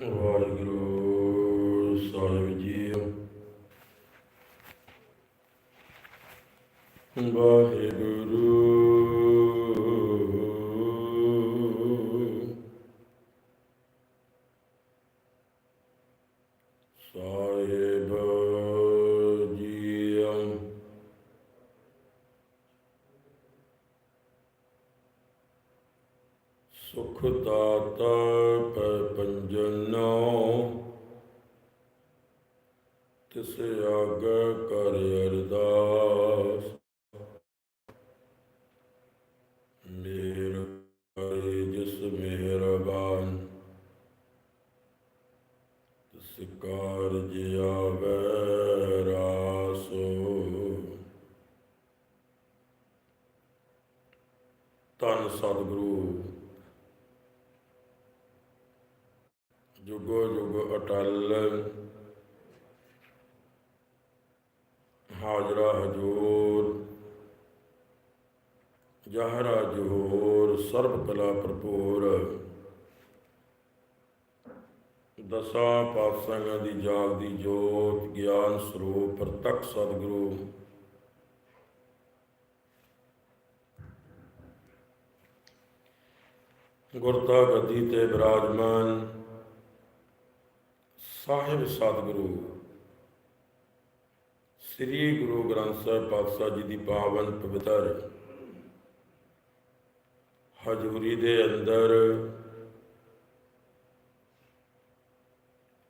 ਵਾਹਿਗੁਰੂ ਸਾਹਿਬ ਜੀ। ਵਾਹਿਗੁਰੂ। ਤਿਸ ਆਗ ਕਰ ਅਰਦਾਸ ਮੇਰ ਕਰੇ ਜਿਸ ਮਿਹਰਬਾਨ ਤਿਸ ਕਾਰਜ ਆਵੈ ਰਾਸੋ ਧੰਨ ਸਤਿਗੁਰੂ ਜੁਗੋ ਜੁਗ ਅਟਲ ਹਾਜ਼ਰਾ ਹਜੂਰ ਜਹਰਾ ਜੋਰ ਸਰਬ ਕਲਾ ਭਰਪੂਰ। ਦਸਾਂ ਪਾਤਸ਼ਾਹਾਂ ਦੀ ਜਾਗਦੀ ਜੋਤ, ਗਿਆਨ ਸਰੂਪ, ਪ੍ਰਤੱਖ ਸਤਿਗੁਰੂ। ਗੁਰਤਾ ਗੱਦੀ ਤੇ ਬਿਰਾਜਮਾਨ ਸਾਹਿਬ ਸਤਿਗੁਰੂ। ਸ੍ਰੀ ਗੁਰੂ ਗ੍ਰੰਥ ਸਾਹਿਬ ਪਾਤਸ਼ਾਹ ਜੀ ਦੀ ਪਾਵਨ ਪਵਿੱਤਰ ਹਜ਼ੂਰੀ ਦੇ ਅੰਦਰ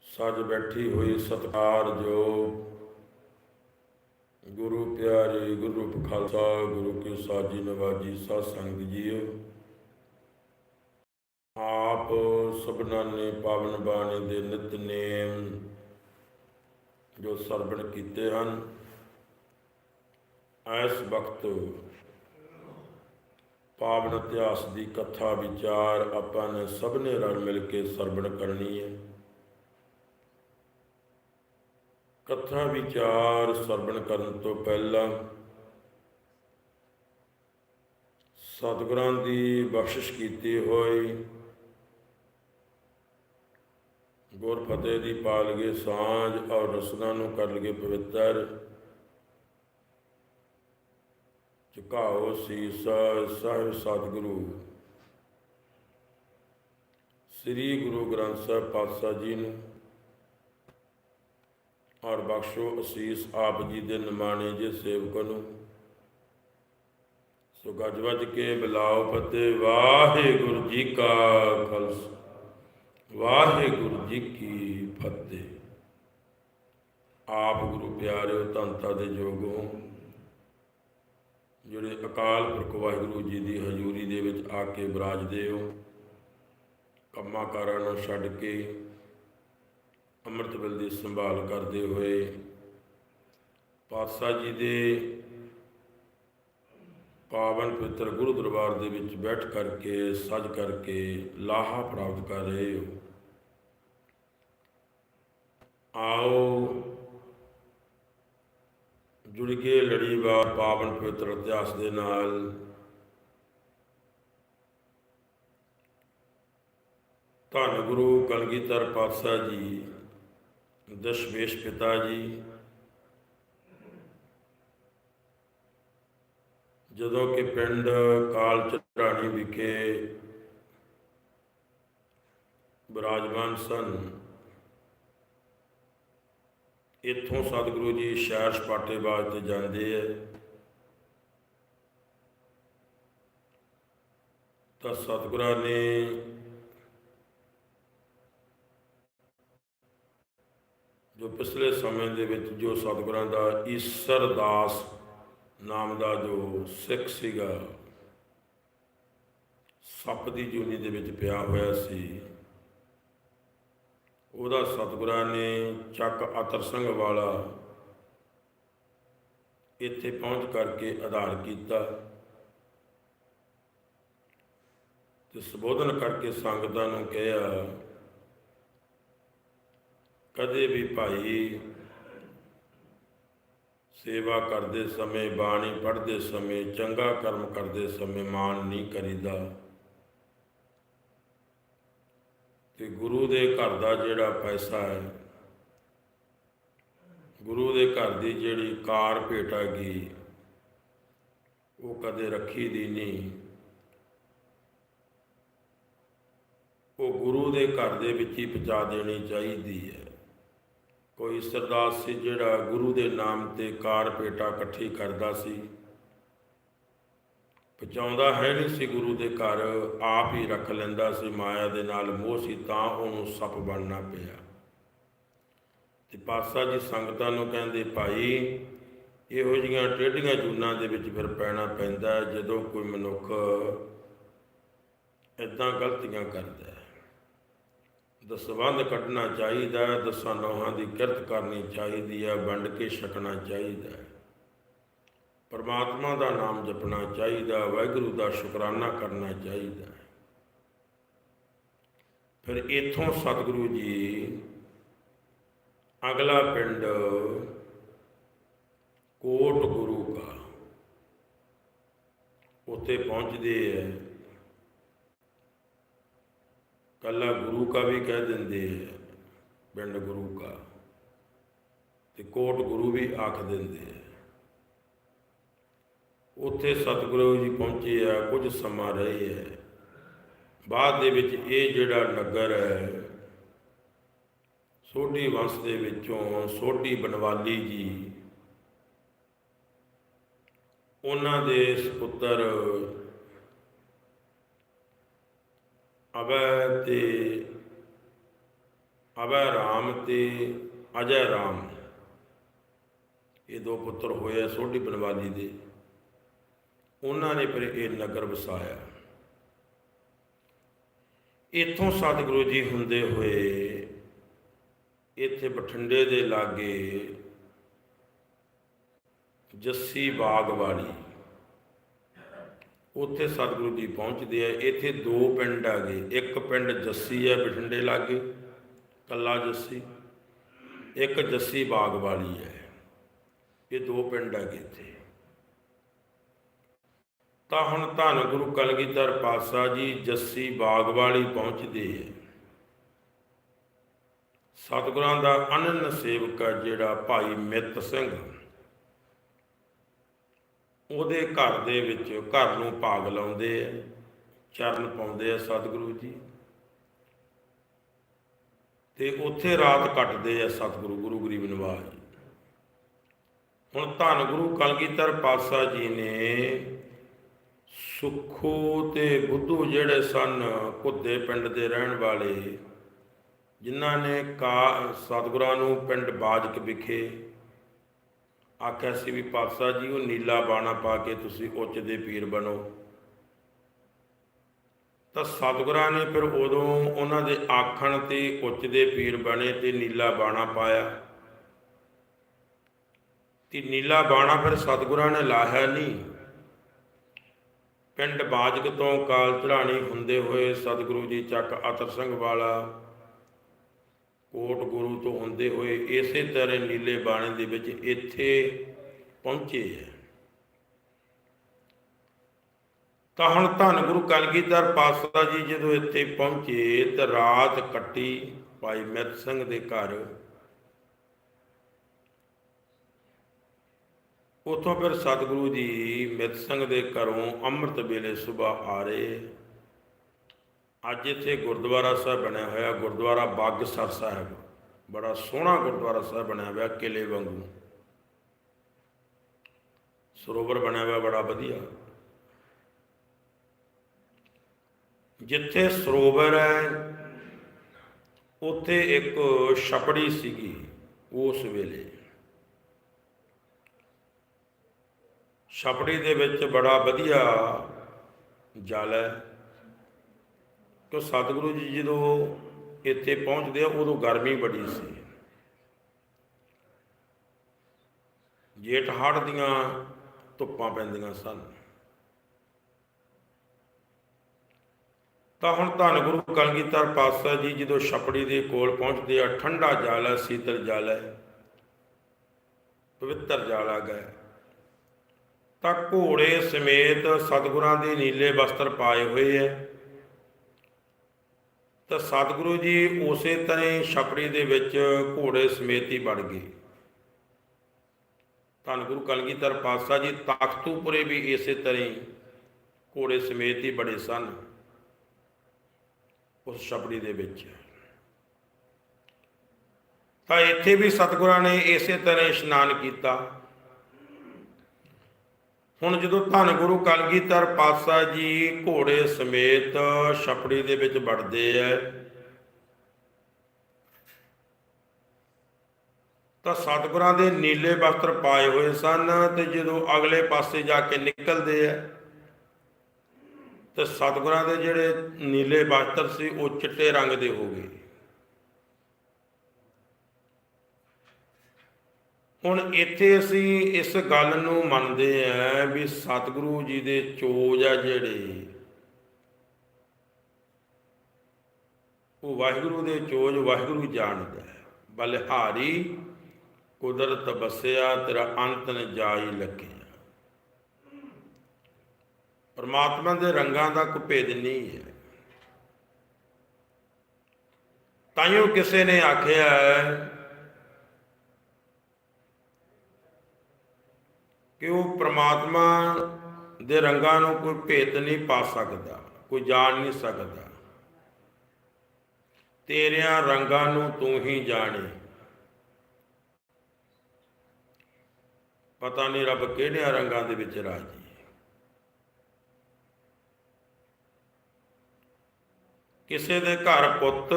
ਸੱਜ ਬੈਠੀ ਹੋਈ ਸਤਕਾਰ ਜੋ ਗੁਰੂ ਪਿਆਰੇ ਗੁਰੂ ਖਾਲਸਾ, ਗੁਰੂ ਕੀ ਸਾਜੀ ਨਵਾਜੀ, ਸਾਧ ਸੰਗਤ ਜੀਓ। ਆਪ ਸਭਨਾਂ ਨੇ ਪਾਵਨ ਬਾਣੀ ਦੇ ਨਿਤਨੇਮ ਜੋ ਸਰਵਣ ਕੀਤੇ ਹਨ, ਇਸ ਵਕਤ ਪਾਵਨ ਇਤਿਹਾਸ ਦੀ ਕਥਾ, ਵਿਚਾਰ ਆਪਾਂ ਨੇ ਸਭ ਨੇ ਰਲ ਮਿਲ ਕੇ ਸਰਵਣ ਕਰਨੀ ਹੈ। ਕਥਾ, ਵਿਚਾਰ ਸਰਵਣ ਕਰਨ ਤੋਂ ਪਹਿਲਾਂ ਸਤਿਗੁਰਾਂ ਦੀ ਬਖਸ਼ਿਸ਼ ਕੀਤੀ ਹੋਈ ਗੁਰ ਫਤਿਹ ਦੀ ਪਾਲਗੇ ਸਾਂਝ ਔਰ ਰਸਨਾ ਨੂੰ ਕਰ ਲਗੇ ਪਵਿੱਤਰ। ਝੁਕਾਓ ਸੀਸ ਸਾਹਿਬ ਸਤਿਗੁਰੂ। ਸ੍ਰੀ ਗੁਰੂ ਗ੍ਰੰਥ ਸਾਹਿਬ ਪਾਤਸ਼ਾਹ ਜੀ ਨੂੰ ਔਰ ਬਖਸ਼ੋ ਅਸੀਸ ਆਪ ਜੀ ਦੇ ਨਿਮਾਣੇ ਜੇ ਸੇਵਕ ਨੂੰ। ਸੋ ਗੱਜ ਵੱਜ ਕੇ ਬੁਲਾਓ ਫਤਿਹ। ਵਾਹਿਗੁਰੂ ਜੀ ਕਾ ਖਾਲਸਾ। ਵਾਹਿਗੁਰੂ ਜੀ ਕੀ ਫਤਿਹ। ਆਪ ਗੁਰੂ ਪਿਆਰਿਓ ਧੰਤਾ ਦੇ ਜੋਗੋ ਜਿਹੜੇ ਅਕਾਲ ਪੁਰਖ ਵਾਹਿਗੁਰੂ ਜੀ ਦੀ ਹਜ਼ੂਰੀ ਦੇ ਵਿੱਚ ਆ ਕੇ ਬਿਰਾਜਦੇ ਹੋ, ਕੰਮਾਂ ਕਾਰਾਂ ਨੂੰ ਛੱਡ ਕੇ ਅੰਮ੍ਰਿਤ ਵੇਲੇ ਦੀ ਸੰਭਾਲ ਕਰਦੇ ਹੋਏ, ਪਾਤਸ਼ਾਹ ਜੀ ਦੇ ਪਾਵਨ ਪਵਿੱਤਰ ਗੁਰੂ ਦਰਬਾਰ ਦੇ ਵਿੱਚ ਬੈਠ ਕਰਕੇ, ਸਜ ਕਰਕੇ ਲਾਹਾ ਪ੍ਰਾਪਤ ਕਰ ਰਹੇ ਹੋ। ਆਓ ਜੁੜ ਕੇ ਲੜੀਵਾਰ ਪਾਵਨ ਪਵਿੱਤਰ ਇਤਿਹਾਸ ਦੇ ਨਾਲ। ਧੰਨ ਗੁਰੂ ਕਲਗੀਧਰ ਪਾਤਸ਼ਾਹ ਜੀ, ਦਸ਼ਮੇਸ਼ ਪਿਤਾ ਜੀ, ਜਦੋਂ ਕਿ ਪਿੰਡ ਕਾਲ ਚੜਾਣੀ ਵਿਖੇ ਬਿਰਾਜਮਾਨ ਸਨ। ਇੱਥੋਂ ਸਤਿਗੁਰੂ ਜੀ ਸ਼ਹਿਰ ਸਪਾਟੇ ਬਾਗ ਤੇ ਜਾਂਦੇ ਐ ਤਾਂ ਸਤਿਗੁਰਾਂ ਨੇ ਜੋ ਪਿਛਲੇ ਸਮੇਂ ਦੇ ਵਿੱਚ ਜੋ ਸਤਿਗੁਰਾਂ ਦਾ ਈਸਰ ਦਾਸ ਨਾਮ ਦਾ ਜੋ ਸਿੱਖ ਸੀਗਾ, ਸੱਪ ਦੀ ਜੂਨੀ ਦੇ ਵਿੱਚ ਪਿਆ ਹੋਇਆ ਸੀ। ਉਹਦਾ ਸਤਿਗੁਰਾਂ ਨੇ ਚੱਕ ਅਤਰ ਸਿੰਘ ਵਾਲਾ ਇੱਥੇ ਪਹੁੰਚ ਕਰਕੇ ਆਧਾਰ ਕੀਤਾ ਤੇ ਸੰਬੋਧਨ ਕਰਕੇ ਸੰਗਤਾਂ ਨੂੰ ਕਿਹਾ, ਕਦੇ ਵੀ ਭਾਈ ਸੇਵਾ ਕਰਦੇ ਸਮੇਂ ਬਾਣੀ ਪੜ੍ਹਦੇ ਸਮੇਂ ਚੰਗਾ ਕਰਮ ਕਰਦੇ ਸਮੇਂ ਮਾਨ ਨਹੀਂ ਕਰੀਦਾ। ਤੇ ਗੁਰੂ ਦੇ ਘਰ ਦਾ ਜਿਹੜਾ ਪੈਸਾ ਹੈ, ਗੁਰੂ ਦੇ ਘਰ ਦੀ ਜਿਹੜੀ ਕਾਰ ਭੇਟ ਹੈਗੀ ਉਹ ਕਦੇ ਰੱਖੀ ਦੀ ਨਹੀਂ। ਉਹ ਗੁਰੂ ਦੇ ਘਰ ਦੇ ਵਿੱਚ ਹੀ ਪਹੁੰਚਾ ਦੇਣੀ ਚਾਹੀਦੀ ਹੈ। ਕੋਈ ਸਰਦਾਰ ਸੀ ਜਿਹੜਾ ਗੁਰੂ ਦੇ ਨਾਮ ਤੇ ਕਾਰ ਭੇਟਾ ਇਕੱਠੀ ਕਰਦਾ ਸੀ। ਪਹੁੰਚਾਉਂਦਾ ਹੈ ਨਹੀਂ ਸੀ ਗੁਰੂ ਦੇ ਘਰ, ਆਪ ਹੀ ਰੱਖ ਲੈਂਦਾ ਸੀ ਮਾਇਆ ਦੇ ਨਾਲ ਮੋਹ ਸੀ ਤਾਂ ਉਹਨੂੰ ਸੱਪ ਬਣਨਾ ਪਿਆ। ਤੇ ਪਾਤਸ਼ਾਹ ਜੀ ਸੰਗਤਾਂ ਨੂੰ ਕਹਿੰਦੇ, ਭਾਈ, ਇਹੋ ਜਿਹੀਆਂ ਟੇਢੀਆਂ ਜੂਨਾਂ ਦੇ ਵਿੱਚ ਫਿਰ ਪੈਣਾ ਪੈਂਦਾ ਜਦੋਂ ਕੋਈ ਮਨੁੱਖ ਇਦਾਂ ਗਲਤੀਆਂ ਕਰਦਾ ਹੈ। ਦਸਵੰਧ ਕੱਢਣਾ ਚਾਹੀਦਾ ਹੈ, ਦਸਾਂ ਨੌਹਾਂ ਦੀ ਕਿਰਤ ਕਰਨੀ ਚਾਹੀਦੀ ਹੈ, ਵੰਡ ਕੇ ਛਕਣਾ ਚਾਹੀਦਾ ਹੈ। ਪਰਮਾਤਮਾ ਦਾ ਨਾਮ ਜਪਣਾ ਚਾਹੀਦਾ, ਵਾਹਿਗੁਰੂ ਦਾ ਸ਼ੁਕਰਾਨਾ ਕਰਨਾ ਚਾਹੀਦਾ ਹੈ। ਫਿਰ ਇਥੋਂ ਸਤਿਗੁਰੂ ਜੀ ਅਗਲਾ ਪਿੰਡ ਕੋਟ ਗੁਰੂ ਕਾ। ਉੱਥੇ ਪਹੁੰਚਦੇ ਹੈ। ਕੱਲਾ ਗੁਰੂ ਕਾ ਵੀ ਕਹਿ ਦਿੰਦੇ ਹੈ, ਪਿੰਡ ਗੁਰੂ ਕਾ। ਤੇ ਕੋਟ ਗੁਰੂ ਵੀ ਆਖ ਦਿੰਦੇ ਹੈ। ਉੱਥੇ ਸਤਿਗੁਰੂ ਜੀ ਪਹੁੰਚੇ ਆ, ਕੁਝ ਸਮਾਂ ਰਹੇ ਹੈ। ਬਾਅਦ ਦੇ ਵਿੱਚ ਇਹ ਜਿਹੜਾ ਨਗਰ ਹੈ, ਸੋਢੀ ਵੰਸ਼ ਦੇ ਵਿੱਚੋਂ ਸੋਢੀ ਬਨਵਾਲੀ ਜੀ, ਉਹਨਾਂ ਦੇ ਸੁਪੁੱਤਰ ਅਬੈ ਤੇ ਅਬੈ ਰਾਮ ਤੇ ਅਜੈ ਰਾਮ, ਇਹ ਦੋ ਪੁੱਤਰ ਹੋਏ ਸੋਢੀ ਬਨਵਾਲੀ ਦੇ। ਉਹਨਾਂ ਨੇ ਫਿਰ ਇਹ ਨਗਰ ਵਸਾਇਆ। ਇੱਥੋਂ ਸਤਿਗੁਰੂ ਜੀ ਹੁੰਦੇ ਹੋਏ ਇੱਥੇ ਬਠਿੰਡੇ ਦੇ ਲਾਗੇ ਜੱਸੀ ਬਾਗ ਵਾਲੀ ਉੱਥੇ ਸਤਿਗੁਰੂ ਜੀ ਪਹੁੰਚਦੇ ਆ। ਇੱਥੇ ਦੋ ਪਿੰਡ ਆ ਗਏ ਇੱਕ ਪਿੰਡ ਜੱਸੀ ਹੈ ਬਠਿੰਡੇ ਲਾਗੇ, ਕੱਲਾ ਜੱਸੀ। ਇੱਕ ਜੱਸੀ ਬਾਗ ਵਾਲੀ ਹੈ। ਇਹ ਦੋ ਪਿੰਡ ਆ ਗਏ ਇੱਥੇ। ਤਾਂ ਹੁਣ ਧੰਨ ਗੁਰੂ ਕਲਗੀਧਰ ਪਾਤਸ਼ਾਹ ਜੀ ਜੱਸੀ ਬਾਗ ਵਾਲੀ ਪਹੁੰਚਦੇ ਹੈ। ਸਤਿਗੁਰਾਂ ਦਾ ਅਨੰਨ ਸੇਵਕ ਹੈ ਜਿਹੜਾ ਭਾਈ ਮਿੱਤ ਸਿੰਘ। ਉਹਦੇ ਘਰ ਦੇ ਵਿੱਚ ਘਰ ਨੂੰ ਭਾਗ ਲਾਉਂਦੇ ਆ, ਚਰਨ ਪਾਉਂਦੇ ਆ ਸਤਿਗੁਰੂ ਜੀ। ਤੇ ਉੱਥੇ ਰਾਤ ਕੱਟਦੇ ਆ ਸਤਿਗੁਰੂ, ਗੁਰੂ ਗਰੀਬ ਨਿਵਾਜ ਹੁਣ ਧੰਨ ਗੁਰੂ ਕਲਗੀਧਰ ਪਾਤਸ਼ਾਹ ਜੀ ਨੇ ਸੁਖੋ ਤੇ ਬੁੱਧੂ ਜਿਹੜੇ ਸਨ ਕੁੱਦੇ ਪਿੰਡ ਦੇ ਰਹਿਣ ਵਾਲੇ, ਜਿਨ੍ਹਾਂ ਨੇ ਕਾ ਸਤਿਗੁਰਾਂ ਨੂੰ ਪਿੰਡ ਬਾਜਕ ਵਿਖੇ। ਆਖਿਆ ਸੀ ਵੀ, ਪਾਤਸ਼ਾਹ ਜੀ, ਉਹ ਨੀਲਾ ਬਾਣਾ ਪਾ ਕੇ ਤੁਸੀਂ ਉੱਚ ਦੇ ਪੀਰ ਬਣੋ। ਤਾਂ ਸਤਿਗੁਰਾਂ ਨੇ ਫਿਰ ਉਦੋਂ ਉਹਨਾਂ ਦੇ ਆਖਣ ਤੇ ਉੱਚ ਦੇ ਪੀਰ ਬਣੇ ਤੇ ਨੀਲਾ ਬਾਣਾ ਪਾਇਆ। ਤੇ ਨੀਲਾ ਬਾਣਾ ਫਿਰ ਸਤਿਗੁਰਾਂ ਨੇ ਲਾਹਿਆ ਨਹੀਂ। ਪਿੰਡ ਬਾਜਕ ਤੋਂ ਕਾਲ ਚੜਾਣੀ ਹੁੰਦੇ ਹੋਏ ਸਤਿਗੁਰੂ ਜੀ ਚੱਕ ਅਤਰ ਸਿੰਘ ਵਾਲਾ ਕੋਟ ਗੁਰੂ ਤੋਂ ਹੁੰਦੇ ਹੋਏ ਇਸੇ ਤਰ੍ਹਾਂ ਨੀਲੇ ਬਾਣੇ ਦੇ ਵਿੱਚ ਇੱਥੇ ਪਹੁੰਚੇ ਹੈ। ਤਾਂ ਹੁਣ ਧੰਨ ਗੁਰੂ ਕਲਗੀਧਰ ਪਾਤਸ਼ਾਹ ਜੀ ਜਦੋਂ ਇੱਥੇ ਪਹੁੰਚੇ ਤੇ ਰਾਤ ਕੱਟੀ ਭਾਈ ਮਿੱਤ ਸਿੰਘ ਦੇ ਘਰ ਉਥੋਂ ਫਿਰ ਸਤਿਗੁਰੂ ਜੀ ਮਿੱਤ ਸਿੰਘ ਦੇ ਘਰੋਂ ਅੰਮ੍ਰਿਤ ਵੇਲੇ ਸਵੇਰ ਆ ਰਹੇ ਅੱਜ ਇੱਥੇ ਗੁਰਦੁਆਰਾ ਸਾਹਿਬ ਬਣਿਆ ਹੋਇਆ, ਗੁਰਦੁਆਰਾ ਬਾਗਸਰ ਸਾਹਿਬ। ਬੜਾ ਸੋਹਣਾ ਗੁਰਦੁਆਰਾ ਸਾਹਿਬ ਬਣਿਆ ਹੋਇਆ ਕਿਲੇ ਵਾਂਗੂ। ਸਰੋਵਰ ਬਣਿਆ ਹੋਇਆ ਬੜਾ ਵਧੀਆ। ਜਿੱਥੇ ਸਰੋਵਰ ਹੈ, ਉੱਥੇ ਇੱਕ ਛਪੜੀ ਸੀਗੀ ਉਸ ਵੇਲੇ। ਛਪੜੀ ਦੇ ਵਿੱਚ ਬੜਾ ਵਧੀਆ ਜਲ ਹੈ। ਕਿ ਸਤਿਗੁਰੂ ਜੀ ਜਦੋਂ ਇੱਥੇ ਪਹੁੰਚਦੇ ਆ, ਉਦੋਂ ਗਰਮੀ ਬੜੀ ਸੀ। ਜੇਠ ਹਾੜ ਦੀਆਂ ਧੁੱਪਾਂ ਪੈਂਦੀਆਂ ਸਨ। ਤਾਂ ਹੁਣ ਧੰਨ ਗੁਰੂ ਕਲਗੀਧਰ ਪਾਤਸ਼ਾਹ ਜੀ ਜਦੋਂ ਛਪੜੀ ਦੇ ਕੋਲ ਪਹੁੰਚਦੇ ਆ, ਠੰਡਾ ਜਲ ਹੈ, ਸੀਤਲ ਜਲ ਹੈ, ਪਵਿੱਤਰ ਜਲ ਆ ਗਿਆ। ਤਾਂ ਘੋੜੇ ਸਮੇਤ ਸਤਿਗੁਰਾਂ ਦੇ ਨੀਲੇ ਵਸਤਰ ਪਾਏ ਹੋਏ ਐ। ਤਾਂ ਸਤਿਗੁਰੂ ਜੀ ਉਸੇ ਤਰ੍ਹਾਂ ਹੀ ਛਪੜੀ ਦੇ ਵਿੱਚ ਘੋੜੇ ਸਮੇਤ ਹੀ ਵੜ ਗਏ। ਧੰਨ ਗੁਰੂ ਕਲਗੀਧਰ ਪਾਤਸ਼ਾਹ ਜੀ ਤਖਤੂਪੁਰੇ ਵੀ ਇਸੇ ਤਰ੍ਹਾਂ ਹੀ ਘੋੜੇ ਸਮੇਤ ਹੀ ਬੜੇ ਸਨ ਉਸ ਛਪੜੀ ਦੇ ਵਿੱਚ। ਤਾਂ ਇੱਥੇ ਵੀ ਸਤਿਗੁਰਾਂ ਨੇ ਇਸੇ ਤਰ੍ਹਾਂ ਇਸ਼ਨਾਨ ਕੀਤਾ। ਹੁਣ ਜਦੋਂ ਧੰਨ ਗੁਰੂ ਕਲਗੀਧਰ ਪਾਤਸ਼ਾਹ ਜੀ ਘੋੜੇ ਸਮੇਤ ਛਪੜੀ ਦੇ ਵਿੱਚ ਵੜਦੇ ਐ, ਤਾਂ ਸਤਿਗੁਰਾਂ ਦੇ ਨੀਲੇ ਵਸਤਰ ਪਾਏ ਹੋਏ ਸਨ ਤੇ ਜਦੋਂ ਅਗਲੇ ਪਾਸੇ ਜਾ ਕੇ ਨਿਕਲਦੇ ਐ, ਤੇ ਸਤਿਗੁਰਾਂ ਦੇ ਜਿਹੜੇ ਨੀਲੇ ਵਸਤਰ ਸੀ ਉਹ ਚਿੱਟੇ ਰੰਗ ਦੇ ਹੋ ਗਏ। ਹੁਣ ਇੱਥੇ ਅਸੀਂ ਇਸ ਗੱਲ ਨੂੰ ਮੰਨਦੇ ਆਂ ਵੀ ਸਤਿਗੁਰੂ ਜੀ ਦੇ ਚੋਜ ਆ ਜਿਹੜੇ। ਉਹ ਵਾਹਿਗੁਰੂ ਦੇ ਚੋਜ ਵਾਹਿਗੁਰੂ ਜਾਣਦਾ ਹੈ। ਬਲਿਹਾਰੀ ਕੁਦਰਤ ਬਸਿਆ, ਤੇਰਾ ਅੰਤ ਨ ਜਾਈ ਲੱਗਿਆ। ਪਰਮਾਤਮਾ ਦੇ ਰੰਗਾਂ ਦਾ ਕੋਈ ਭੇਦ ਨਹੀਂ ਹੈ। ਤਾਈਓ ਕਿਸੇ ਨੇ ਆਖਿਆ ਹੈ ਕਿ ਉਹ ਪ੍ਰਮਾਤਮਾ ਦੇ ਰੰਗਾਂ ਨੂੰ ਕੋਈ ਭੇਤ ਨਹੀਂ ਪਾ ਸਕਦਾ, ਕੋਈ ਜਾਣ ਨਹੀਂ ਸਕਦਾ। ਤੇਰਿਆਂ ਰੰਗਾਂ ਨੂੰ ਤੂੰ ਹੀ ਜਾਣੇ। ਪਤਾ ਨਹੀਂ ਰੱਬ ਕਿਹੜਿਆਂ ਰੰਗਾਂ ਦੇ ਵਿੱਚ ਰਾਜੀ। ਕਿਸੇ ਦੇ ਘਰ ਪੁੱਤ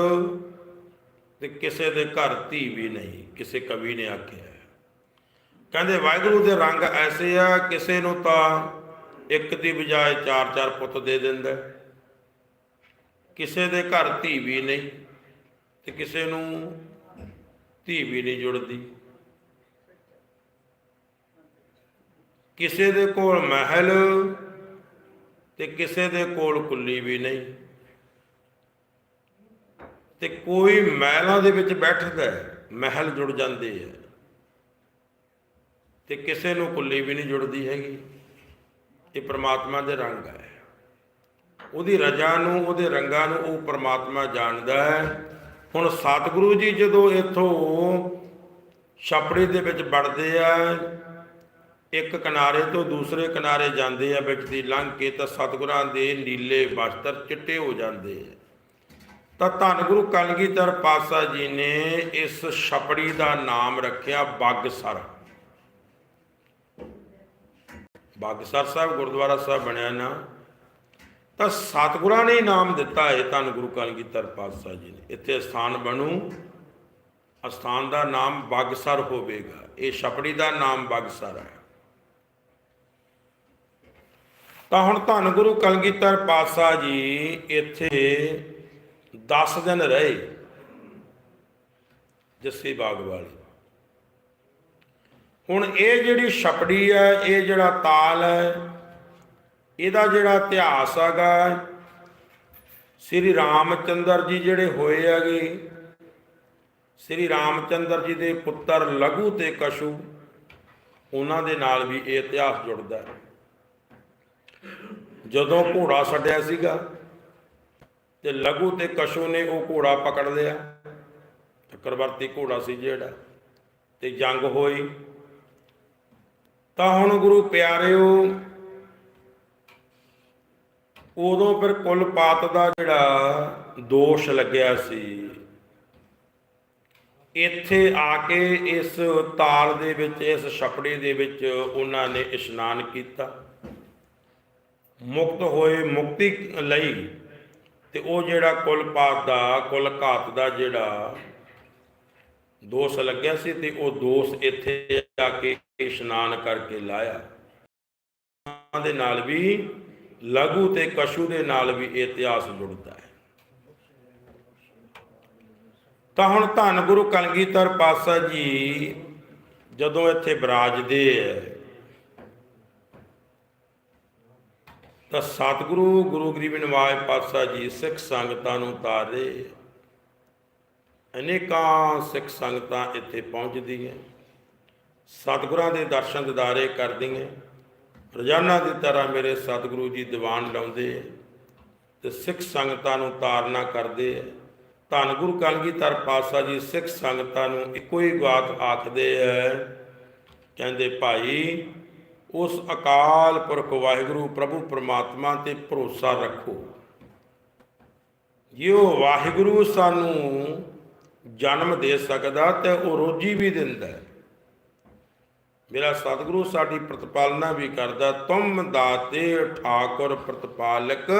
ਤੇ ਕਿਸੇ ਦੇ ਘਰ ਧੀ ਵੀ ਨਹੀਂ, ਕਿਸੇ ਕਵੀ ਨੇ ਆਖਿਆ। ਕਹਿੰਦੇ, ਵਾਹਿਗੁਰੂ ਦੇ ਰੰਗ ਐਸੇ ਆ, ਕਿਸੇ ਨੂੰ ਤਾਂ ਇੱਕ ਦੀ ਬਜਾਏ ਚਾਰ ਚਾਰ ਪੁੱਤ ਦੇ ਦਿੰਦਾ ਕਿਸੇ ਦੇ ਘਰ ਧੀ ਵੀ ਨਹੀਂ ਤੇ ਕਿਸੇ ਨੂੰ ਧੀ ਵੀ ਨਹੀਂ ਜੁੜਦੀ। ਕਿਸੇ ਦੇ ਕੋਲ ਮਹਿਲ ਤੇ ਕਿਸੇ ਦੇ ਕੋਲ ਕੁੱਲੀ ਵੀ ਨਹੀਂ ਤੇ ਕੋਈ ਮਹਿਲਾਂ ਦੇ ਵਿੱਚ ਬੈਠਦਾ ਮਹਿਲ ਜੁੜ ਜਾਂਦੇ ਹੈ ਤੇ ਕਿਸੇ ਨੂੰ ਕੁੱਲੀ ਵੀ ਨਹੀਂ ਜੁੜਦੀ ਹੈਗੀ। ਇਹ ਪ੍ਰਮਾਤਮਾ ਦੇ ਰੰਗ ਹੈ। ਉਹਦੀ ਰਜਾ ਨੂੰ, ਉਹਦੇ ਰੰਗਾਂ ਨੂੰ ਉਹ ਪ੍ਰਮਾਤਮਾ ਜਾਣਦਾ ਹੈ। ਹੁਣ ਸਤਿਗੁਰੂ ਜੀ ਜਦੋਂ ਇੱਥੋਂ ਛਪੜੀ ਦੇ ਵਿੱਚ ਵੜਦੇ ਆ, ਇੱਕ ਕਿਨਾਰੇ ਤੋਂ ਦੂਸਰੇ ਕਿਨਾਰੇ ਜਾਂਦੇ ਆ ਵਿੱਚ ਦੀ ਲੰਘ ਕੇ ਤਾਂ ਸਤਿਗੁਰਾਂ ਦੇ ਨੀਲੇ ਵਸਤਰ ਚਿੱਟੇ ਹੋ ਜਾਂਦੇ ਆ। ਤਾਂ ਧੰਨ ਗੁਰੂ ਕਲਗੀਧਰ ਪਾਤਸ਼ਾਹ ਜੀ ਨੇ ਇਸ ਛਪੜੀ ਦਾ ਨਾਮ ਰੱਖਿਆ ਬਾਗਸਰ ਬਾਗਸਰ ਸਾਹਿਬ ਗੁਰਦੁਆਰਾ ਸਾਹਿਬ ਬਣਿਆ ਨਾ, ਤਾਂ ਸਤਿਗੁਰਾਂ ਨੇ ਹੀ ਨਾਮ ਦਿੱਤਾ ਹੈ ਧੰਨ ਗੁਰੂ ਕਲਗੀਧਰ ਪਾਤਸ਼ਾਹ ਜੀ ਨੇ। ਇੱਥੇ ਸਥਾਨ ਬਣੂ, ਅਸਥਾਨ ਦਾ ਨਾਮ ਬਾਗਸਰ ਹੋਵੇਗਾ। ਇਹ ਛਪੜੀ ਦਾ ਨਾਮ ਬਾਗਸਰ ਹੈ। ਤਾਂ ਹੁਣ ਧੰਨ ਗੁਰੂ ਕਲਗੀਧਰ ਪਾਤਸ਼ਾਹ ਜੀ ਇੱਥੇ 10 ਦਿਨ ਰਹੇ, ਜੱਸੀ ਬਾਗ ਵਾਲੀ ਹੁਣ ਇਹ ਜਿਹੜੀ ਛਪੜੀ ਹੈ, ਇਹ ਜਿਹੜਾ ਤਾਲ ਹੈ, ਇਹਦਾ ਜਿਹੜਾ ਇਤਿਹਾਸ ਹੈਗਾ, ਸ੍ਰੀ ਰਾਮਚੰਦਰ ਜੀ ਜਿਹੜੇ ਹੋਏ ਹੈਗੇ, ਸ੍ਰੀ ਰਾਮਚੰਦਰ ਜੀ ਦੇ ਪੁੱਤਰ ਲਘੂ ਤੇ ਕਸ਼ੂ, ਉਹਨਾਂ ਦੇ ਨਾਲ ਵੀ ਇਹ ਇਤਿਹਾਸ ਜੁੜਦਾ ਹੈ। ਜਦੋਂ ਘੋੜਾ ਛੱਡਿਆ ਸੀਗਾ, ਤੇ ਲਘੂ ਤੇ ਕਸ਼ੂ ਨੇ ਉਹ ਘੋੜਾ ਪਕੜ ਲਿਆ, ਚੱਕਰਵਰਤੀ ਘੋੜਾ ਸੀ ਜਿਹੜਾ, ਤੇ ਜੰਗ ਹੋਈ। ਤਾਂ ਹੁਣ ਗੁਰੂ ਪਿਆਰਿਓ, ਉਦੋਂ ਫਿਰ ਕੁੱਲ ਪਾਤ ਦਾ ਜਿਹੜਾ ਦੋਸ਼ ਲੱਗਿਆ ਸੀ। ਇੱਥੇ ਆ ਕੇ ਇਸ ਤਾਲ ਦੇ ਵਿੱਚ, ਇਸ ਛਪੜੀ ਦੇ ਵਿੱਚ ਉਹਨਾਂ ਨੇ ਇਸ਼ਨਾਨ ਕੀਤਾ। ਮੁਕਤ ਹੋਏ, ਮੁਕਤੀ ਲਈ ਤੇ ਉਹ ਜਿਹੜਾ ਕੁੱਲ ਪਾਤ ਦਾ, ਕੁੱਲ ਘਾਤ ਦਾ ਜਿਹੜਾ ਦੋਸ਼ ਲੱਗਿਆ ਸੀ ਤੇ ਉਹ ਦੋਸ਼ ਇੱਥੇ ਆ ਕੇ ਇਸ਼ਨਾਨ ਕਰਕੇ ਲਾਇਆ। ਦੇ ਨਾਲ ਵੀ ਲਘੂ ਤੇ ਕਸ਼ੂ ਦੇ ਨਾਲ ਵੀ ਇਹ ਇਤਿਹਾਸ ਜੁੜਦਾ ਹੈ। ਤਾਂ ਹੁਣ ਧੰਨ ਗੁਰੂ ਕਲਗੀਧਰ ਪਾਤਸ਼ਾਹ ਜੀ ਜਦੋਂ ਇੱਥੇ ਬਿਰਾਜਦੇ ਹੈ ਤਾਂ ਸਤਿਗੁਰੂ ਗੁਰੂ ਗਰੀਬ ਨਿਵਾਜ ਪਾਤਸ਼ਾਹ ਜੀ ਸਿੱਖ ਸੰਗਤਾਂ ਨੂੰ ਤਾਰੇ। ਅਨੇਕਾਂ ਸਿੱਖ ਸੰਗਤਾਂ ਇੱਥੇ ਪਹੁੰਚਦੀਆਂ, ਸਤਿਗੁਰਾਂ ਦੇ ਦਰਸ਼ਨ ਦਿਦਾਰੇ ਕਰਦੀਆਂ, ਰੋਜ਼ਾਨਾ ਦੀ ਤਰ੍ਹਾਂ ਮੇਰੇ ਸਤਿਗੁਰੂ ਜੀ ਦੀਵਾਨ ਲਾਉਂਦੇ ਤੇ ਸਿੱਖ ਸੰਗਤਾਂ ਨੂੰ ਤਾਰਨਾ ਕਰਦੇ ਹੈ ਧੰਨ ਗੁਰੂ ਕਲਗੀਧਰ ਪਾਤਸ਼ਾਹ ਜੀ ਸਿੱਖ ਸੰਗਤਾਂ ਨੂੰ ਇੱਕੋ ਹੀ ਬਾਤ ਆਖਦੇ ਐ ਕਹਿੰਦੇ ਭਾਈ, ਉਸ ਅਕਾਲ ਪੁਰਖ ਵਾਹਿਗੁਰੂ ਪ੍ਰਭੂ ਪਰਮਾਤਮਾ ਤੇ ਭਰੋਸਾ ਰੱਖੋ। ਜੇ ਉਹ ਵਾਹਿਗੁਰੂ ਸਾਨੂੰ ਜਨਮ ਦੇ ਸਕਦਾ ਤੇ ਉਹ ਰੋਜੀ ਵੀ ਦਿੰਦਾ ਮੇਰਾ ਸਤਿਗੁਰੂ ਸਾਡੀ ਪ੍ਰਤਪਾਲਨਾ ਵੀ ਕਰਦਾ, ਤੁਮ ਦਾਤੇ ਠਾਕੁਰ ਪ੍ਰਤਪਾਲਕ,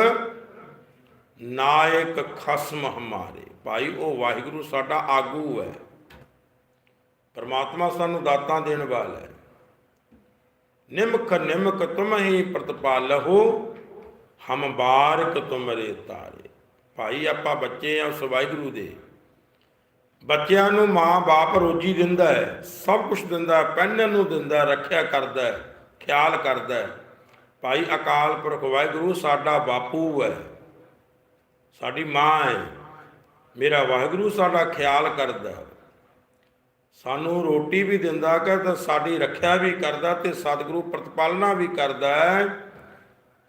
ਨਾਇਕ ਖਸਮ ਹਮਾਰੇ। ਭਾਈ, ਉਹ ਵਾਹਿਗੁਰੂ ਸਾਡਾ ਆਗੂ ਹੈ। ਪਰਮਾਤਮਾ ਸਾਨੂੰ ਦਾਤਾਂ ਦੇਣ ਵਾਲਾ ਹੈ। ਨਿਮਕ ਨਿਮਕ ਤੁਮ ਹੀ ਪ੍ਰਤਪਾਲਹੁ, ਹਮ ਬਾਰਕ ਤੁਮਰੇ ਤਾਰੇ। ਭਾਈ, ਆਪਾਂ ਬੱਚੇ ਆ ਉਸ ਵਾਹਿਗੁਰੂ ਦੇ। ਬੱਚਿਆਂ ਨੂੰ ਮਾਂ-ਬਾਪ ਰੋਜੀ ਦਿੰਦਾ ਹੈ, ਸਭ ਕੁਝ ਦਿੰਦਾ ਪਹਿਨਣ ਨੂੰ ਦਿੰਦਾ ਰੱਖਿਆ ਕਰਦਾ ਹੈ, ਖਿਆਲ ਕਰਦਾ ਹੈ। ਭਾਈ ਅਕਾਲ ਪੁਰਖ ਵਾਹਿਗੁਰੂ, ਸਾਡਾ ਬਾਪੂ ਹੈ, ਸਾਡੀ ਮਾਂ ਹੈ। ਮੇਰਾ ਵਾਹਿਗੁਰੂ ਸਾਡਾ ਖਿਆਲ ਕਰਦਾ ਸਾਨੂੰ ਰੋਟੀ ਵੀ ਦਿੰਦਾ ਕਿ ਤੇ ਸਾਡੀ ਰੱਖਿਆ ਵੀ ਕਰਦਾ ਤੇ ਸਤਿਗੁਰੂ ਪ੍ਰਤਪਾਲਨਾ ਵੀ ਕਰਦਾ ਹੈ।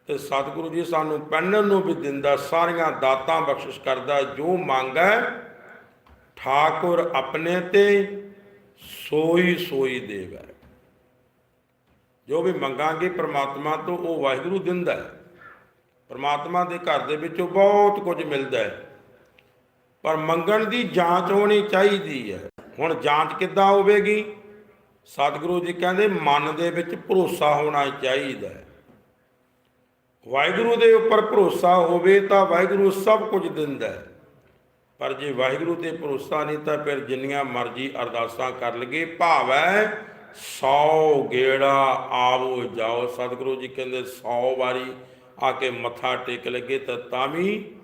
ਤੇ ਸਤਿਗੁਰੂ ਜੀ ਸਾਨੂੰ ਪਹਿਨਣ ਨੂੰ ਵੀ ਦਿੰਦਾ, ਸਾਰੀਆਂ ਦਾਤਾਂ ਬਖਸ਼ਿਸ਼ ਕਰਦਾ ਜੋ ਮੰਗ ਹੈ ਠਾਕੁਰ ਆਪਣੇ ਤੇ ਸੋਈ ਸੋਈ ਦੇਵੈ। ਜੋ ਵੀ ਮੰਗਾਂਗੇ ਪ੍ਰਮਾਤਮਾ ਤੋਂ, ਉਹ ਵਾਹਿਗੁਰੂ ਦਿੰਦਾ ਹੈ। ਪ੍ਰਮਾਤਮਾ ਦੇ ਘਰ ਦੇ ਵਿੱਚੋਂ ਬਹੁਤ ਕੁਝ ਮਿਲਦਾ ਹੈ। ਪਰ ਮੰਗਣ ਦੀ ਜਾਂਚ ਹੋਣੀ ਚਾਹੀਦੀ ਹੈ। ਹੁਣ ਜਾਂਚ ਕਿੱਦਾਂ ਹੋਵੇਗੀ? ਸਤਿਗੁਰੂ ਜੀ ਕਹਿੰਦੇ, ਮਨ ਦੇ ਵਿੱਚ ਭਰੋਸਾ ਹੋਣਾ ਚਾਹੀਦਾ ਹੈ। ਵਾਹਿਗੁਰੂ ਦੇ ਉੱਪਰ ਭਰੋਸਾ ਹੋਵੇ ਤਾਂ ਵਾਹਿਗੁਰੂ ਸਭ ਕੁਝ ਦਿੰਦਾ ਹੈ। ਪਰ ਜੇ ਵਾਹਿਗੁਰੂ ਤੇ ਭਰੋਸਾ ਨਹੀਂ ਤਾਂ ਫਿਰ ਜਿੰਨੀਆਂ ਮਰਜ਼ੀ ਅਰਦਾਸਾਂ ਕਰ ਲਗੇ ਭਾਵੈ 100 ਗੇੜਾ ਆਵੋ ਜਾਓ ਸਤਿਗੁਰੂ ਜੀ ਕਹਿੰਦੇ 100 ਵਾਰੀ ਆ ਕੇ ਮੱਥਾ ਟੇਕ ਲਗੇ ਤਾਂ ਤਾਂ ਵੀ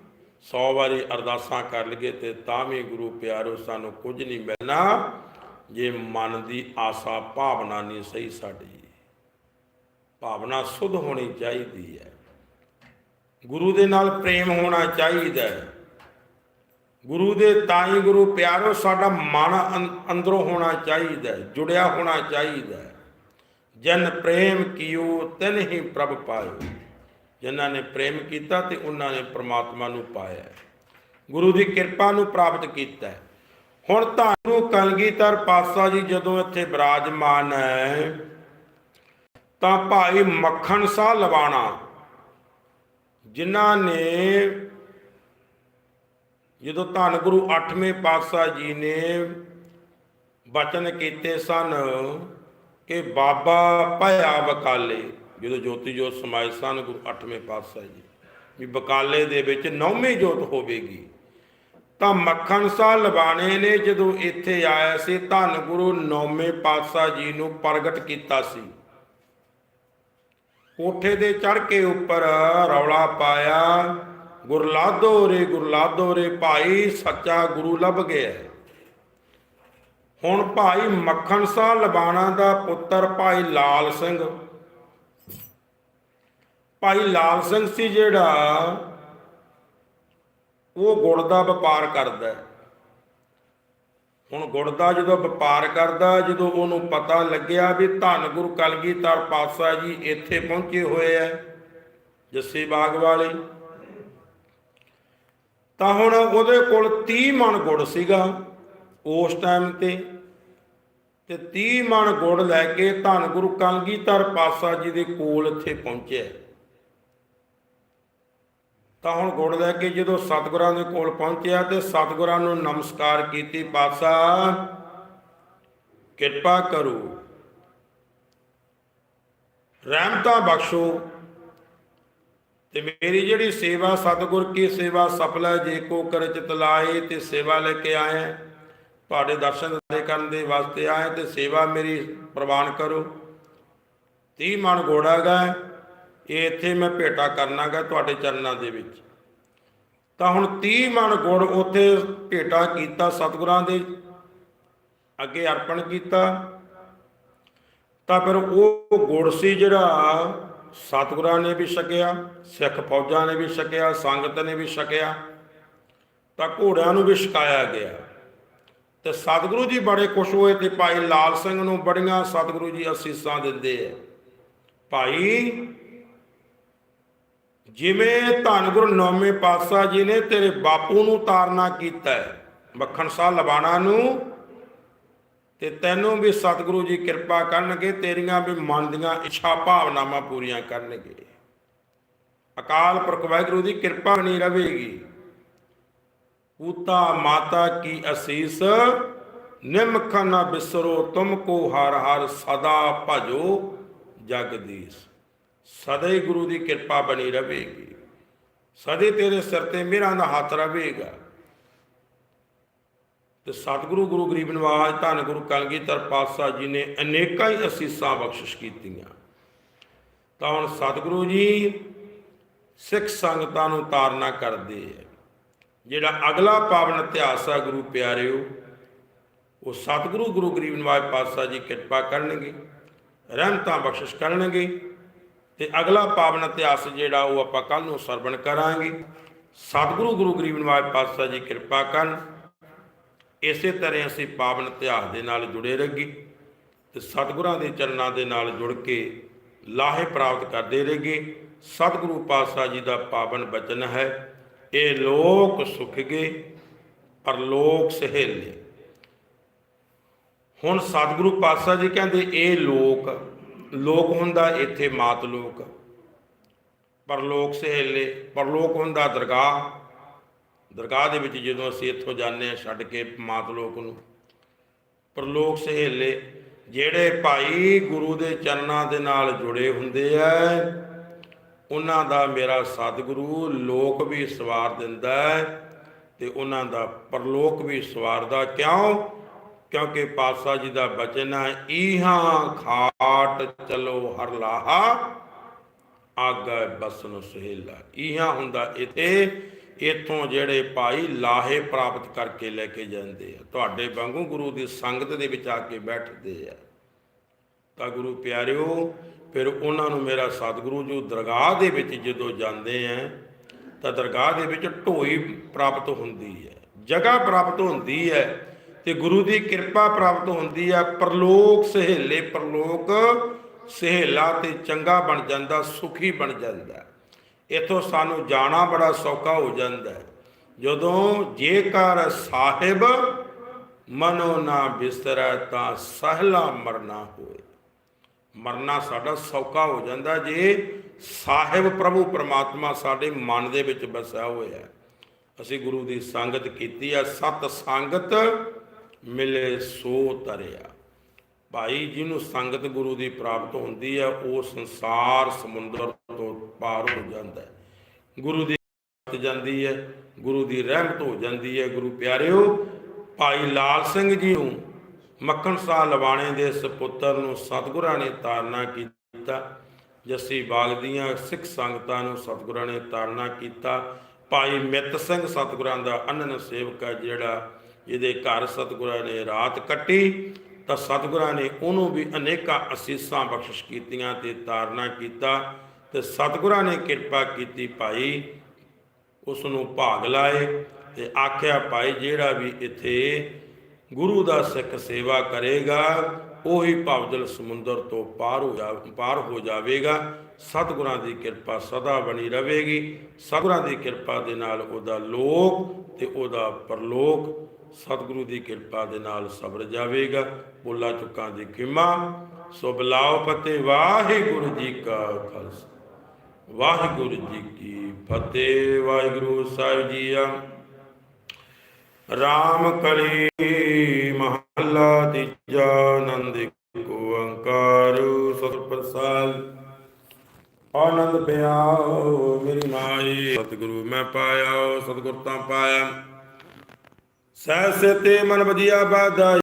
100 ਵਾਰੀ ਅਰਦਾਸਾਂ ਕਰ ਲਗੇ ਤੇ ਤਾਂ ਵੀ ਗੁਰੂ ਪਿਆਰੋ ਸਾਨੂੰ ਕੁਝ ਨਹੀਂ ਮਿਲਣਾ ਜੇ ਮਨ ਦੀ ਆਸਾ ਭਾਵਨਾ ਨਹੀਂ ਸਹੀ ਸਾਡੀ। ਭਾਵਨਾ ਸੁਧ ਹੋਣੀ ਚਾਹੀਦੀ ਹੈ। ਗੁਰੂ ਦੇ ਨਾਲ ਪ੍ਰੇਮ ਹੋਣਾ ਚਾਹੀਦਾ ਹੈ। ਗੁਰੂ ਦੇ ਤਾਈ ਗੁਰੂ ਪਿਆਰੋ, ਸਾਡਾ ਮਨ ਅੰਦਰੋਂ ਹੋਣਾ ਚਾਹੀਦਾ ਜੁੜਿਆ ਹੋਣਾ ਚਾਹੀਦਾ ਜਨ ਪ੍ਰੇਮ ਕੀਓ, ਤਨ ਹੀ ਪ੍ਰਭ ਪਾਇਓ। ਜਿਨ੍ਹਾਂ ਨੇ ਪ੍ਰੇਮ ਕੀਤਾ ਤੇ ਉਹਨਾਂ ਨੇ ਪ੍ਰਮਾਤਮਾ ਨੂੰ ਪਾਇਆ ਗੁਰੂ ਦੀ ਕਿਰਪਾ ਨੂੰ ਪ੍ਰਾਪਤ ਕੀਤਾ ਹੁਣ ਤੁਹਾਨੂੰ ਕਲਗੀਧਰ ਪਾਤਸ਼ਾਹ ਜੀ ਜਦੋਂ ਇੱਥੇ ਬਿਰਾਜਮਾਨ ਹੈ, ਤਾਂ ਭਾਈ ਮੱਖਣ ਸਾਹ ਲਵਾਣਾ, ਜਿਨ੍ਹਾਂ ਨੇ ਜਦੋਂ ਧੰਨ ਗੁਰੂ 8ਵੇਂ ਪਾਤਸ਼ਾਹ ਜੀ ਨੇ ਬਚਨ ਕੀਤੇ ਸਨ ਕਿ ਬਾਬਾ ਭਇਆ ਬਕਾਲੇ, ਜਦੋਂ ਜੋਤੀ ਜੋਤ ਸਮਾਏ ਸਨ ਗੁਰੂ 8ਵੇਂ ਪਾਤਸ਼ਾਹ ਜੀ, ਵੀ ਬਕਾਲੇ ਦੇ ਵਿੱਚ ਨੌਵੀਂ ਜੋਤ ਹੋਵੇਗੀ। ਤਾਂ ਮੱਖਣ ਸਾਹ ਲਬਾਣੇ ਨੇ ਜਦੋਂ ਇੱਥੇ ਆਇਆ ਸੀ, ਧੰਨ ਗੁਰੂ ਨੌਵੇਂ ਪਾਤਸ਼ਾਹ ਜੀ ਨੂੰ ਪ੍ਰਗਟ ਕੀਤਾ ਸੀ। ਕੋਠੇ ਦੇ ਚੜ ਕੇ ਉੱਪਰ ਰੌਲਾ ਪਾਇਆ ਗੁਰਲਾਦੋ ਰੇ ਗੁਰਲਾਦੋ ਰੇ, ਭਾਈ ਸੱਚਾ ਗੁਰੂ ਲੱਭ ਗਿਆ ਹੁਣ ਭਾਈ ਮੱਖਣ ਸਾਹ ਲਬਾਣਾ ਦਾ ਪੁੱਤਰ ਭਾਈ ਲਾਲ ਸਿੰਘ। ਭਾਈ ਲਾਲ ਸਿੰਘ ਸੀ ਜਿਹੜਾ ਉਹ ਗੁੜ ਦਾ ਵਪਾਰ ਕਰਦਾ ਹੁਣ ਗੁੜ ਦਾ ਜਦੋਂ ਵਪਾਰ ਕਰਦਾ, ਜਦੋਂ ਉਹਨੂੰ ਪਤਾ ਲੱਗਿਆ ਵੀ ਧੰਨ ਗੁਰੂ ਕਲਗੀਧਰ ਪਾਤਸ਼ਾਹ ਜੀ ਇੱਥੇ ਪਹੁੰਚੇ ਹੋਏ ਐ ਜੱਸੀ ਬਾਗ ਵਾਲੇ ਤਾਂ ਹੁਣ ਉਹਦੇ ਕੋਲ 30 ਮਣ ਗੁੜ ਸੀਗਾ ਉਸ ਟਾਈਮ ਤੇ। ਤੇ 30 ਮਣ ਗੁੜ ਲੈ ਕੇ ਧੰਨ ਗੁਰੂ ਕਲਗੀਧਰ ਪਾਤਸ਼ਾਹ ਜੀ ਦੇ ਕੋਲ ਇੱਥੇ ਪਹੁੰਚਿਆ। ਤਾਂ ਹੁਣ ਗੁੜ ਲੈ ਕੇ ਜਦੋਂ ਸਤਿਗੁਰਾਂ ਦੇ ਕੋਲ ਪਹੁੰਚਿਆ ਤੇ ਸਤਿਗੁਰਾਂ ਨੂੰ ਨਮਸਕਾਰ ਕੀਤੀ, ਪਾਤਸ਼ਾਹ, ਕਿਰਪਾ ਕਰੋ। ਰਹਿਮਤਾਂ ਬਖਸ਼ੋ। ਤੇ ਮੇਰੀ ਜਿਹੜੀ ਸੇਵਾ ਸਤਿਗੁਰ ਕੀ ਸੇਵਾ ਸਫਲਾ ਜੇ ਕੋ ਕਰ ਚਿਤ ਲਾਏ ਤੇ ਸੇਵਾ ਲੈ ਕੇ ਆਇਆ ਤੁਹਾਡੇ ਦਰਸ਼ਨ ਦੇ ਕਰਨ ਦੇ ਵਾਸਤੇ ਆਇਆ ਤੇ ਸੇਵਾ ਮੇਰੀ ਪ੍ਰਵਾਨ ਕਰੋ। 30 ਮਣ ਘੋੜਾ ਗਾ ਇਹ ਇੱਥੇ ਮੈਂ ਭੇਟਾ ਕਰਨਾਗਾ ਤੁਹਾਡੇ ਚਰਨਾਂ ਦੇ ਵਿੱਚ। ਤਾਂ ਹੁਣ 30 ਮਣ ਗੁੜ ਉੱਥੇ ਭੇਟਾ ਕੀਤਾ ਸਤਿਗੁਰਾਂ ਦੇ, ਅੱਗੇ ਅਰਪਣ ਕੀਤਾ। ਤਾਂ ਫਿਰ ਉਹ ਗੁੜ ਸੀ ਜਿਹੜਾ ਸਤਿਗੁਰਾਂ ਨੇ ਵੀ ਛਕਿਆ, ਸਿੱਖ ਫੌਜਾਂ ਨੇ ਵੀ ਛਕਿਆ, ਸੰਗਤ ਨੇ ਵੀ ਛਕਿਆ, ਤਾਂ ਘੋੜਿਆਂ ਨੂੰ ਵੀ ਛਕਾਇਆ ਗਿਆ। ਤੇ ਸਤਿਗੁਰੂ ਜੀ ਬੜੇ ਖੁਸ਼ ਹੋਏ ਤੇ ਭਾਈ ਲਾਲ ਸਿੰਘ ਨੂੰ ਬੜੀਆਂ ਸਤਿਗੁਰੂ ਜੀ ਅਸੀਸਾਂ ਦਿੰਦੇ ਆ। ਭਾਈ, ਜਿਵੇਂ ਧੰਨ ਗੁਰੂ ਨੌਵੇਂ ਪਾਤਸ਼ਾਹ ਜੀ ਨੇ ਤੇਰੇ ਬਾਪੂ ਨੂੰ ਤਾਰਨਾ ਕੀਤਾ ਹੈ, ਮੱਖਣ ਸਾਹ ਲਬਾਣਾ ਨੂੰ ਤੇ ਤੈਨੂੰ ਵੀ ਸਤਿਗੁਰੂ ਜੀ ਕਿਰਪਾ ਕਰਨਗੇ, ਤੇਰੀਆਂ ਵੀ ਮਨ ਦੀਆਂ ਇੱਛਾ ਭਾਵਨਾਵਾਂ ਪੂਰੀਆਂ ਕਰਨਗੇ। ਅਕਾਲ ਪੁਰਖ ਵਾਹਿਗੁਰੂ ਦੀ ਕਿਰਪਾ ਬਣੀ ਰਹੇਗੀ। ਪੂਤਾ ਮਾਤਾ ਕੀ ਅਸੀਸ ਨਿਮਖ ਨ ਬਿਸਰੋ, ਤੁਮ ਕੋ ਹਰ ਹਰ ਸਦਾ ਭਜੋ ਜਗਦੀਸ਼। ਸਦਾ ਹੀ ਗੁਰੂ ਦੀ ਕਿਰਪਾ ਬਣੀ ਰਹੇਗੀ। ਸਦੇ ਤੇਰੇ ਸਿਰ ਤੇ ਮੇਰਾ ਦਾ ਹੱਥ ਰਹੇਗਾ ਤੇ ਸਤਿਗੁਰੂ, ਗੁਰੂ ਗਰੀਬ ਨਿਵਾਜ ਧੰਨ ਗੁਰੂ ਕਲਗੀਧਰ ਪਾਤਸ਼ਾਹ ਜੀ ਨੇ ਅਨੇਕਾਂ ਹੀ ਅਸੀਸਾਂ ਬਖਸ਼ਿਸ਼ ਕੀਤੀਆਂ। ਤਾਂ ਹੁਣ ਸਤਿਗੁਰੂ ਜੀ ਸਿੱਖ ਸੰਗਤਾਂ ਨੂੰ ਤਾਰਨਾ ਕਰਦੇ ਹੈ ਜਿਹੜਾ ਅਗਲਾ ਪਾਵਨ ਇਤਿਹਾਸ ਆ ਗੁਰੂ ਪਿਆਰਿਓ, ਉਹ ਸਤਿਗੁਰੂ, ਗੁਰੂ ਗਰੀਬ ਨਿਵਾਜ ਪਾਤਸ਼ਾਹ ਜੀ ਕਿਰਪਾ ਕਰਨਗੇ, ਰਹਿਮਤਾਂ ਬਖਸ਼ਿਸ਼ ਕਰਨਗੇ ਤੇ ਅਗਲਾ ਪਾਵਨ ਇਤਿਹਾਸ ਜਿਹੜਾ ਉਹ ਆਪਾਂ ਕੱਲ ਨੂੰ ਸਰਵਣ ਕਰਾਂਗੇ। ਸਤਿਗੁਰੂ, ਗੁਰੂ ਗਰੀਬ ਨਿਵਾਜ ਪਾਤਸ਼ਾਹ ਜੀ ਕਿਰਪਾ ਕਰਨ। ਇਸੇ ਤਰ੍ਹਾਂ ਅਸੀਂ ਪਾਵਨ ਇਤਿਹਾਸ ਦੇ ਨਾਲ ਜੁੜੇ ਰਹੀਏ ਤੇ ਸਤਿਗੁਰਾਂ ਦੇ ਚਰਨਾਂ ਦੇ ਨਾਲ ਜੁੜ ਕੇ ਲਾਹੇ ਪ੍ਰਾਪਤ ਕਰਦੇ ਰਹੀਏ ਸਤਿਗੁਰੂ ਪਾਤਸ਼ਾਹ ਜੀ ਦਾ ਪਾਵਨ ਬਚਨ ਹੈ, ਇਹ ਲੋਕ ਸੁਖ ਗਏ ਪਰਲੋਕ ਸਹੇਲੇ ਹੁਣ ਸਤਿਗੁਰੂ ਪਾਤਸ਼ਾਹ ਜੀ ਕਹਿੰਦੇ, ਇਹ ਲੋਕ ਲੋਕ ਹੁੰਦਾ ਇੱਥੇ ਮਾਤ ਲੋਕ ਪਰਲੋਕ ਸਹੇਲੇ ਪਰਲੋਕ ਹੁੰਦਾ ਦਰਗਾਹ। ਦਰਗਾਹ ਦੇ ਵਿੱਚ ਜਦੋਂ ਅਸੀਂ ਇੱਥੋਂ ਜਾਂਦੇ ਹਾਂ ਛੱਡ ਕੇ ਮਾਤ ਲੋਕ ਨੂੰ, ਪਰਲੋਕ ਸਹੇਲੇ, ਜਿਹੜੇ ਭਾਈ ਗੁਰੂ ਦੇ ਚਰਨਾਂ ਦੇ ਨਾਲ ਜੁੜੇ ਹੁੰਦੇ ਆ, ਉਹਨਾਂ ਦਾ ਮੇਰਾ ਸਤਿਗੁਰੂ ਲੋਕ ਵੀ ਸਵਾਰ ਦਿੰਦਾ ਹੈ ਤੇ ਉਹਨਾਂ ਦਾ ਪਰਲੋਕ ਵੀ ਸਵਾਰਦਾ। ਕਿਉਂ? ਕਿਉਂਕਿ ਪਾਤਸ਼ਾਹ ਜੀ ਦਾ ਬਚਨ ਹੈ, ਈਹਾਂ ਖਾਟ ਚਲੋ ਹਰ ਲਾਹਾ, ਆਗਾ ਬਸਨ ਸੁਹੇਲਾ। ਈਹਾਂ ਹੁੰਦਾ ਇੱਥੇ ਇਥੋਂ ਜਿਹੜੇ ਭਾਈ ਲਾਹੇ ਪ੍ਰਾਪਤ ਕਰਕੇ ਲੈ ਕੇ ਜਾਂਦੇ ਆ। ਤੁਹਾਡੇ ਵਾਂਗੂ ਗੁਰੂ ਦੀ ਸੰਗਤ ਦੇ ਵਿੱਚ ਆ ਕੇ ਬੈਠਦੇ ਆ। ਤਾਂ ਗੁਰੂ ਪਿਆਰਿਓ, ਫਿਰ ਉਹਨਾਂ ਨੂੰ ਮੇਰਾ ਸਤਿਗੁਰੂ ਜੋ, ਦਰਗਾਹ ਦੇ ਵਿੱਚ ਜਦੋਂ ਜਾਂਦੇ ਆ, ਤਾਂ ਦਰਗਾਹ ਦੇ ਵਿੱਚ ਢੋਈ ਪ੍ਰਾਪਤ ਹੁੰਦੀ ਹੈ ਜਗ੍ਹਾ ਪ੍ਰਾਪਤ ਹੁੰਦੀ ਹੈ ਤੇ ਗੁਰੂ ਦੀ ਕਿਰਪਾ ਪ੍ਰਾਪਤ ਹੁੰਦੀ ਹੈ ਪ੍ਰਲੋਕ ਸਹੇਲੇ, ਪਰਲੋਕ ਸਹੇਲਾ ਤੇ ਚੰਗਾ ਬਣ ਜਾਂਦਾ, ਸੁਖੀ ਬਣ ਜਾਂਦਾ। ਇਥੋਂ ਸਾਨੂੰ ਜਾਣਾ ਬੜਾ ਸੌਖਾ ਹੋ ਜਾਂਦਾ ਹੈ। ਜਦੋਂ ਜੇਕਰ ਸਾਹਿਬ ਮਨੋ ਨਾ ਬਿਸਰੈ ਤਾਂ ਸਹਲਾ ਮਰਨਾ ਹੋਏ। ਮਰਨਾ ਸਾਡਾ ਸੌਖਾ ਹੋ ਜਾਂਦਾ ਜੇ ਸਾਹਿਬ ਪ੍ਰਭੂ ਪਰਮਾਤਮਾ ਸਾਡੇ ਮਨ ਦੇ ਵਿੱਚ ਵਸਿਆ ਹੋਇਆ ਹੈ। ਅਸੀਂ ਗੁਰੂ ਦੀ ਸੰਗਤ ਕੀਤੀ ਆ, ਸਤ ਸੰਗਤ ਮਿਲੇ ਸੋ ਤਰਿਆ। ਭਾਈ ਜਿਹਨੂੰ ਸੰਗਤ ਗੁਰੂ ਦੀ ਪ੍ਰਾਪਤ ਹੁੰਦੀ ਹੈ ਉਹ ਸੰਸਾਰ ਸਮੁੰਦਰ ਤੋਂ ਪਾਰ ਹੋ ਜਾਂਦਾ ਹੈ। ਗੁਰੂ ਦੀ ਰਹਿਮਤ ਜਾਂਦੀ ਹੈ, ਗੁਰੂ ਦੀ ਰਹਿਮਤ ਹੋ ਜਾਂਦੀ ਹੈ। ਗੁਰੂ ਪਿਆਰਿਓ, ਭਾਈ ਲਾਲ ਸਿੰਘ ਜੀ ਨੂੰ ਮੱਖਣ ਸਾਹ ਲਵਾਣੇ ਦੇ ਸੁਪੁੱਤਰ ਨੂੰ ਸਤਿਗੁਰਾਂ ਨੇ ਤਾਰਨਾ ਕੀਤਾ, ਜੱਸੀ ਬਾਗ ਦੀਆਂ ਸਿੱਖ ਸੰਗਤਾਂ ਨੂੰ ਸਤਿਗੁਰਾਂ ਨੇ ਤਾਰਨਾ ਕੀਤਾ। ਭਾਈ ਮਿੱਤ ਸਿੰਘ ਸਤਿਗੁਰਾਂ ਦਾ ਅਨਨ ਸੇਵਕ ਹੈ, ਜਿਹੜਾ ਜਿਹਦੇ ਘਰ ਸਤਿਗੁਰਾਂ ਨੇ ਰਾਤ ਕੱਟੀ, ਤਾਂ ਸਤਿਗੁਰਾਂ ਨੇ ਉਹਨੂੰ ਵੀ ਅਨੇਕਾਂ ਅਸੀਸਾਂ ਬਖਸ਼ਿਸ਼ ਕੀਤੀਆਂ ਤੇ ਤਾਰਨਾ ਕੀਤਾ। ਤੇ ਸਤਿਗੁਰਾਂ ਨੇ ਕਿਰਪਾ ਕੀਤੀ ਭਾਈ ਉਸ ਨੂੰ ਭਾਗ ਲਾਏ ਤੇ ਆਖਿਆ, ਭਾਈ, ਜਿਹੜਾ ਵੀ ਇੱਥੇ ਗੁਰੂ ਦਾ ਸਿੱਖ ਸੇਵਾ ਕਰੇਗਾ, ਉਹੀ ਭਵਜਲ ਸਮੁੰਦਰ ਤੋਂ ਪਾਰ ਹੋ ਜਾ, ਪਾਰ ਹੋ ਜਾਵੇਗਾ। ਸਤਿਗੁਰਾਂ ਦੀ ਕਿਰਪਾ ਸਦਾ ਬਣੀ ਰਹੇਗੀ। ਸਤਿਗੁਰਾਂ ਦੀ ਕਿਰਪਾ ਦੇ ਨਾਲ ਉਹਦਾ ਲੋਕ ਤੇ ਉਹਦਾ ਪਰਲੋਕ ਸਤਿਗੁਰੂ ਦੀ ਕਿਰਪਾ ਦੇ ਨਾਲ ਸਬਰ ਜਾਵੇਗਾ। ਬੋਲਾ ਚੁੱਕਾਂ ਦੀ ਖਿਮਾ, ਸੋ ਬਲਾਓ ਫਤਿਹ ਵਾਹਿਗੁਰੂ ਜੀ ਕਾ ਖਾਲਸਾ। ਵਾਹਿਗੁਰੂ ਜੀ ਕੀ ਫਤਿਹ, ਵਾਹਿਗੁਰੂ ਸਾਹਿਬ ਜੀਆ ਰਾਮ ਕਲੀ ਮਹੱਲਾ ਤੀਜਾ ਆਨੰਦ ਏਕ ਓੰਕਾਰ ਸਤਿ ਪ੍ਰਸਾਦ। ਆਨੰਦ ਪਿਆਓ ਮੇਰੀ ਮਾਈ, ਸਤਿਗੁਰੂ ਮੈਂ ਪਾਇਆ, ਸਤਿਗੁਰ ਤਾਂ ਪਾਇਆ। ਸਹਿ ਸੇ ਤੇ ਮਨ ਵਧੀਆ ਬਾਦਾ